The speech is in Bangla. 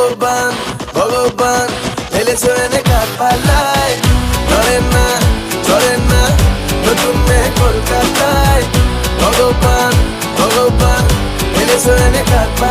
ভগবান ভগবান ফেলেছো এনে কাঠ পাল্লায় ধরেন না ধরেন না, নতুন মেয়ে কলকাতায়। ভগবান ভগবান ফেলেছো এনে কাঠ পাল্লায়